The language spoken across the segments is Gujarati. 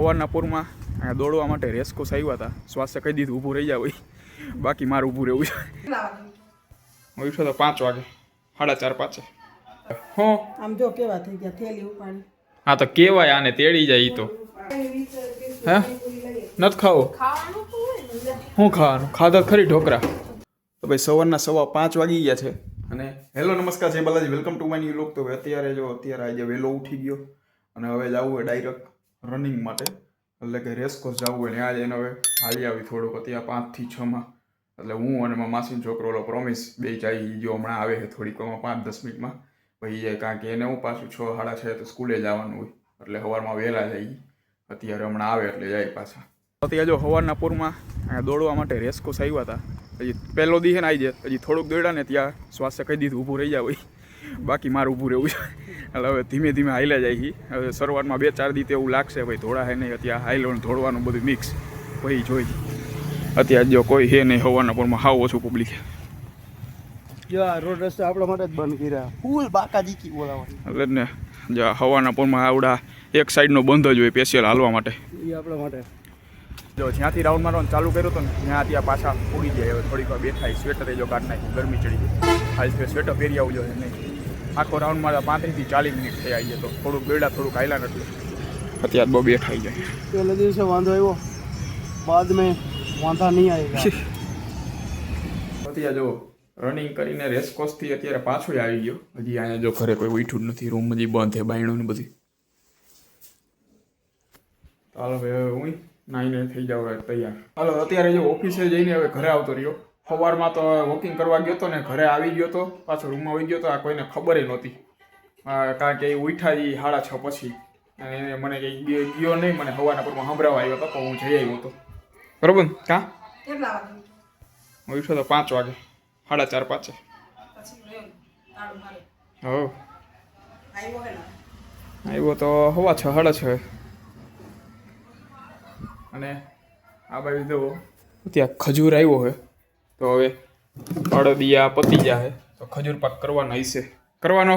સવારના પૂરમાં અહીંયા દોડવા માટે રેસકોસ આવ્યા હતા. શ્વાસે કહી દીધું ઊભું રહી જાવ બાકી મારે ઊભું રહેવું છે. હું ઉઠ્યો તો પાંચ વાગે. સાડા ચાર પાંચે. હું. આમ જો કેવા થઈ ગયા થેલી ઉપાડી. હા તો કેવાય આને તેડી જાય ઈ તો. હે? નથી ખાવું? શું ખાવાનું? ખાધા ખરી ઢોકરા. તો ભાઈ સવારના સવા પાંચ વાગી ગયા છે. અને હેલો નમસ્કાર જય Balaji. Welcome to my new vlog તો અત્યારે જો અત્યારે આજે વહેલો ઉઠી ગયો. અને હવે જવું હોય ડાયરેક્ટ રનિંગ માટે. એટલે કે રેસકોસ જવું હોય ને જ એને હવે હાલી આવી થોડુંક અત્યારે પાંચથી છમાં એટલે હું અને માસી છોકરો પ્રોમિસ બે જાય જો હમણાં આવે છે થોડીક પાંચ દસ મિનિટમાં. પછી જાય કારણ કે એને હું પાછું છ સાડા છ તો સ્કૂલે જવાનું હોય. એટલે સવારમાં વહેલા જાય અત્યારે હમણાં આવે એટલે જાય પાછા. અત્યારે જો સવારના પૂરમાં દોડવા માટે રેસકોસ આવ્યા હતા. હજી પહેલો દી આવી જાય હજી થોડુંક દોડ્યા ને ત્યાં શ્વાસે કહી દીધું, ઊભું રહી જાવ બાકી મારું ઊભું રહેવું છે. એટલે હવે ધીમે ધીમે હાલ્યા જાય છે. હવે શરૂઆતમાં બે ચાર દી એવું લાગશે ભાઈ ધોળા હે નહીં અત્યારે હાઈલો ને દોડવાનું બધું મિક્સ પછી જોઈ. અત્યારે જો કોઈ હે નહીં હોવાના પણ હાવ ઓછું પબ્લિક આ રોડ રસ્તા આપણા માટે જ બંધ કર્યા. ફૂલ બાકા દીકી બોલાવવાની એટલે જ ને જો હવાના પૂરમાં આવડા એક સાઈડનો બંધ જ હોય સ્પેશિયલ હાલવા માટે. એ આપણા માટે. જો જ્યાંથી રાઉન્ડ મારવાનું ચાલુ કર્યું હતું ને ત્યાં ત્યાં પાછા ઉડી જાય. હવે થોડીક વાર બેઠા સ્વેટર જો કાઢ નાખી ગરમી ચડી ગઈ. હાલ સ્વેટર પહેરી આવવું નહીં. આખો રાઉન્ડ મારા પાંત્રીસથી ચાલીસ મિનિટ થઈ આવી તો થોડુંક બેડા થોડુંક હાલ્યા નથી. અત્યારે બહુ બેઠા આવી જાય. પહેલે દિવસે વાંધો આવ્યો. બાદ મેં વાંધા નહીં આવેગા અત્યારે જો રનિંગ કરીને રેસકોસથી અત્યારે પાછો આવી ગયો. હજી અહીંયા જો ઘરે કોઈ ઉઠ્યું જ નથી રૂમ હજી બંધ છે બાયણું ને બધી. ચાલો ભાઈ હવે હું નાઈને થઈ જાવ તૈયાર. હાલો અત્યારે જો ઓફિસે જઈને હવે ઘરે આવતો રહ્યો. સવારમાં તો વોકિંગ કરવા ગયો તો ને ઘરે આવી ગયો તો પાછો રૂમમાં આવી ગયો તો આ કોઈને ખબર નહોતી. કારણ કે એ ઉઠા એ સાડા છ પછી. અને એને મને કંઈ ગયો નહીં મને સવારના પરમાં સંભળાવા આવ્યો હતો હું જઈ આવ્યો હતો. બરોબર? ને કાં હું ઉઠ્યો તો પાંચ વાગે સાડા ચાર પાંચે. હો આવ્યો તો હવા છ સાડા છ. અને આ બાજુ જો ત્યાં ખજૂર આવ્યો છે તો હવે અડદિયા પતી જાય તો ખજૂર પાક કરવાનો હશે કરવાનો?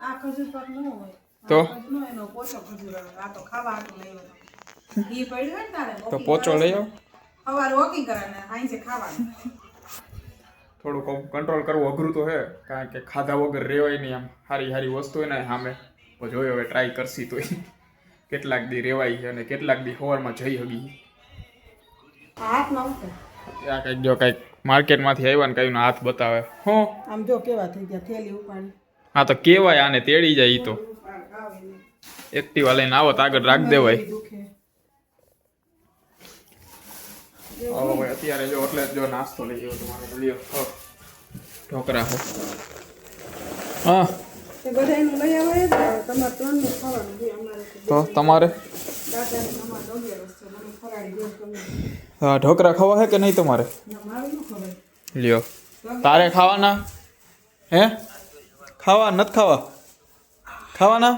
આ ખજૂર પાક ન હોય. તો? એનો પોચો ખજૂર આ તો ખાવા લઈ આવ્યો. ઈ પડ્યું ને તારે તો પોચો લઈ આવો. સવારે વોકિંગ કરવાને આઈ ખાવાનું. થોડુંક કંટ્રોલ કરવું અઘરું તો છે કારણ કે ખાધા વગર રહેવાય નહીં આમ. સારી સારી વસ્તુ હોય ને સામે. તો જોયો હવે ટ્રાય કરશી તો કેટલાક દી રેવાય છે અને કેટલાક દી સવારમાં જઈ હગી હાથ ન આ કંઈક જો કંઈક માર્કેટમાંથી આવ્યા ને કંઈનો હાથ બતાવે. હો. આમ જો કેવા થઈ ગયા થેલી ઉપાડી. હા તો કેવાય આને તેડી જાય ઈ તો. એક્ટિવા લઈને આવો તો આગળ રાખ દેવાય. હવે ભાઈ અત્યારે જો એટલે જ નાસ્તો લઈ ગયો તમારે. લ્યો ઢોકરા હા. તે આવે તમારે હા ઢોકરા ખાવા હે કે નહીં તમારે? લ્યો. તારે ખાવાના? હે? ખાવા નથી ખાવા? ખાવાના?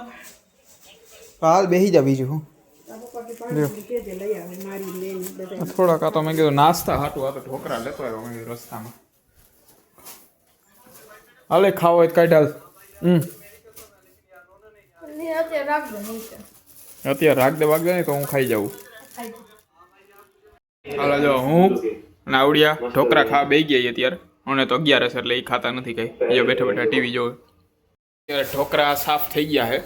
હાલ બેસી જા બીજું હું. થોડાક આ તો મેં કીધું નાસ્તા હાટું આ તો ઢોકરા લેતો આવ્યો મેં રસ્તામાં. હાલે ખાવો હોય કાઢ હાલ. હમ. અત્યારે રાખ દે વાગ દે ને તો હું ખાઈ જાઉં. હાલો જો હું નાવડિયા ઢોકરા ખાવા બે ગયા અત્યારે. મને તો અગિયાર હશે એટલે એ ખાતા નથી કઈ. જો બેઠા બેઠા ટીવી જોવે. અત્યારે ઢોકરા સાફ થઈ ગયા છે.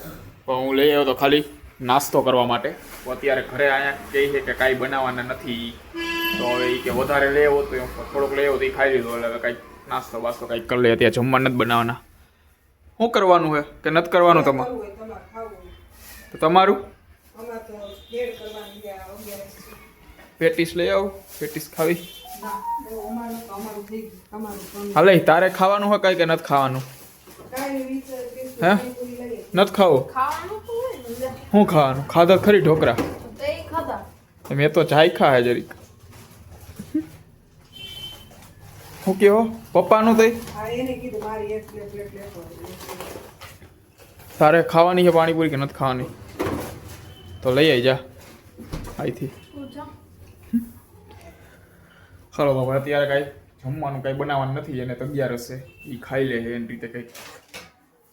પણ હું લઈ આવ્યો તો ખાલી નાસ્તો કરવા માટે. અત્યારે ઘરે અહીંયા કહે છે કે કાંઈ બનાવવાના નથી. તો હવે એ કે વધારે લેવો તો થોડોક લઈ આવો તો એ ખાઈ લીધો. એટલે હવે કાંઈક નાસ્તો બાસ્તો કાંઈક કરી લે અત્યારે જમવા નથી બનાવવાના. શું કરવાનું છે કે નથી કરવાનું તમારે? તો તમારું? પેટીસ લઈ આવું. પેટીસ ખાવી. હાલે તારે ખાવાનું હોય કાંઈ કે નથી ખાવાનું. હે? નથી ખાવું. શું ખાવાનું? ખાધા ખરી ઢોકરા? મેં તો ચાય ખા હે જરીક. શું કહો પપ્પાનું તઈ. તારે ખાવાની છે પાણીપુરી કે નથી ખાવાની? તો લઈ આવી જા અહીંથી જા. બાબા અત્યારે કાંઈ જમવાનું કાંઈ બનાવવાનું નથી એને તો અગિયાર હશે એ ખાઈ લે છે એની રીતે કંઈક.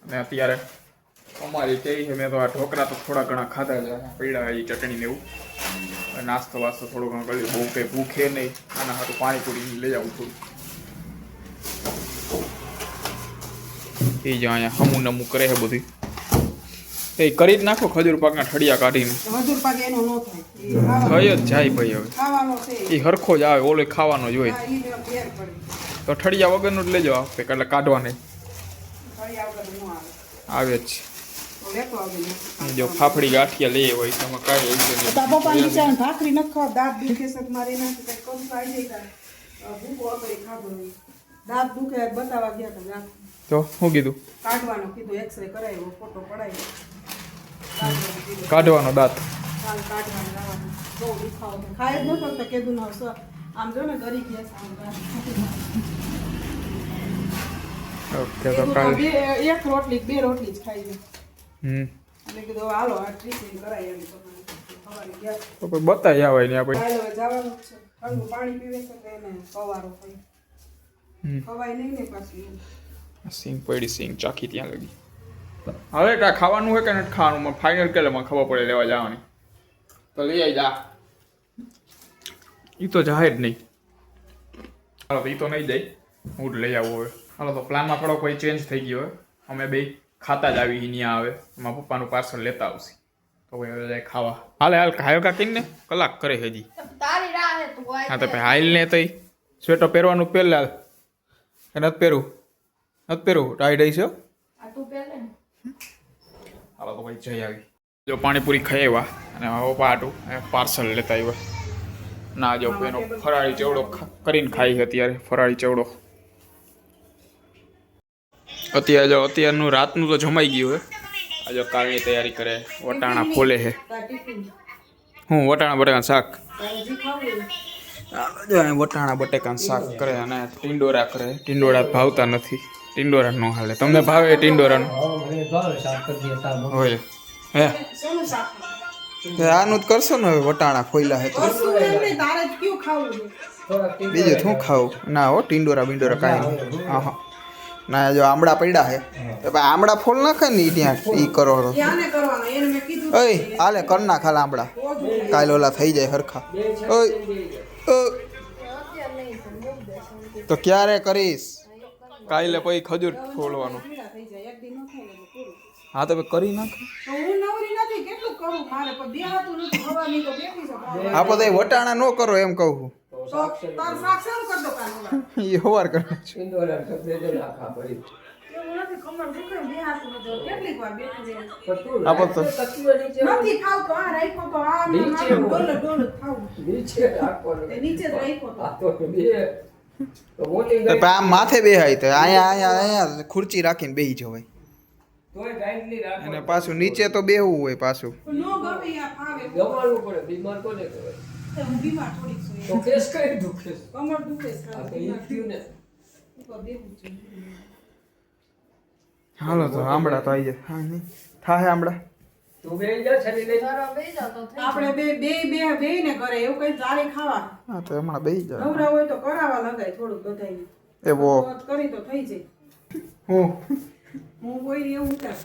અને અત્યારે અમારી કેવી છે, મેં તો આ ઢોકળા તો થોડા ઘણા ખાધા છે પીડા એ ચટણી ને એવું. નાસ્તો વાસ્તો થોડો ઘણો કરી બહુ કંઈ ભૂખે નહીં. આના હાથું પાણીપુરી લઈ આવું થોડું. એ જ અહીંયા હમું નમું કરે છે બધું. એ કરી જ નાખો ખજૂર પાકના ઠળિયા કાઢીને. ખજૂર પાક એનો નો થાય. થઈ જ જાય ભાઈ હવે. એ હરખો જ આવે ઓલો ખાવાનો જ હોય. તો ઠળિયા વગરનો જ લેજો આપણે એટલે કાઢવા નહીં ફળિયા વગર ન આવે. આવે જ. જો ફાફડી ગાંઠિયા લઈએ હોય તો એમાં કાંઈ હોય છે ભાખરી નખો દાંત દુખે છે તો નાખે કમ ખાઈ જાય ભૂકો આપણે ખાધો દાંત દુખે બતાવવા ગયા તો તો શું કીધું? કાઢવાનું કીધું એક્સરે કરાવ્યો ફોટો પડાવ્યો. કાઢવાનું દાંત. ખાય જ નતો તો ના સર આમ જો ને ગરી ગયા. ઓકે તો કાલ એક રોટલી બે રોટલી જ ખાઈ ગઈ હમ. એટલે કીધું હાલો આ ટ્રીટિંગ કરાય એમ. સવારે તો બતાવી આવે ને આપણે કાલે જવાનું છે. ઠંડુ પાણી પીવે છે તો એને થાય. હમ. ખવાય નહીં ને પાછું. સિંગ પડી સિંગ ચાખી ત્યાં લગી. હવે કાંઈ ખાવાનું હોય કે નથી ખાવાનું? ફાઇનલ કે મને ખબર પડે લેવા જવાની. તો લઈ આવી જા. એ તો જાય જ નહીં. હાલો તો એ તો નહીં જાય. હું જ લઈ આવું હવે. હાલો તો પ્લાનમાં થોડો કોઈ ચેન્જ થઈ ગયો હોય અમે બે ખાતા જ આવી ત્યાં આવે એમાં પપ્પાનું પાર્સલ લેતા આવશે. તો ભાઈ હવે જાય ખાવા. હાલે હાલ ખાયો કા ને કલાક કરે હજી. તારી રાહ હે તું આય હા તો ભાઈ હાઈલ ને તઈ. સ્વેટર પહેરવાનું પહેલા એ નથી પહેરવું નથી પહેરવું ટાઈટ છે હાલો તો ભાઈ જઈ આવી. જો પાણીપુરી ખાઈ આવ્યા અને પપ્પા આટું પાર્સલ લેતા આવ્યા. ના, જો એનો ફરાળી ચવડો કરીને ખાઈ અત્યારે, ફરાળી ચવડો. અત્યારે જો, અત્યારનું રાતનું તો જમાઈ ગયું હે. આ જો કાલની તૈયારી કરે, વટાણા ફોલે છે હું, વટાણા બટાકાનું શાક. વટાણા બટેકાનું શાક કરે અને ટીંડોરા કરે. ટીંડોરા ભાવતા નથી. ટિંડોરા નો હાલે. તમને ભાવે ટિંડોરાનું હોય. હે? આનું જ કરશો ને હવે વટાણા ફોઈલા હે તો. બીજું શું ખાવું? ના હો, ટિંડોરા બિંડોરા કાંઈ નહીં. હા હા. ના, જો આમળા પડ્યા હે. તો ભાઈ આમળા ફોલ નાખે ને ત્યાં ઈ કરો ને ઓય, હાલે, કર નાખ હાલ આમળા. કાલ ઓલા થઈ જાય હરખા. ઓય. તો ક્યારે કરીશ? કાલે પછી ખજૂર ફોલવાનું પીડા થઈ જાય એક દી ન થાય ને એટલે પૂરું હા તો કરી. નાખ તો હું નવરી નથી કેટલું કરું મારે પણ બેહાતું નથી હવાની તો વટાણા ન કરો એમ કહું એ હવાર કરે છે આ માથે બેહાય તો અહીંયા અહીંયા અહીંયા ખુરચી રાખીને બેહી જવાય અને પાછું નીચે તો બેહવું હોય પાછું. હાલો તો આમળા તો આવી જાય હા નહીં. થાય આમળા. તું બેહી જા છેલ્લી લઈ તારા બે જાવ તો થઈ આપણે બે બે બે બે ને કરે એવું કઈ તારે ખાવા હા તો હમણાં બેહી જાય નવરા હોય તો કરાવા લગાય થોડુંક બધાય એવો કરી તો થઈ જાય. હું? હું કોઈ એવું ઉતાર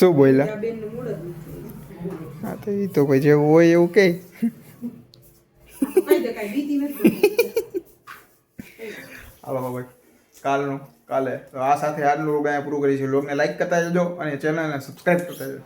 શું બોલ્યા? બેનનું મૂળ હા તો એ તો ભાઈ જેવું હોય એવું કે. હાલો ભાઈ કાલનું કાલે. તો આ સાથે આજનું લોગ અહીંયા પૂરું કરીશું લોગને લાઈક કરતા જજો અને ચેનલને સબસ્ક્રાઈબ કરતા જજો.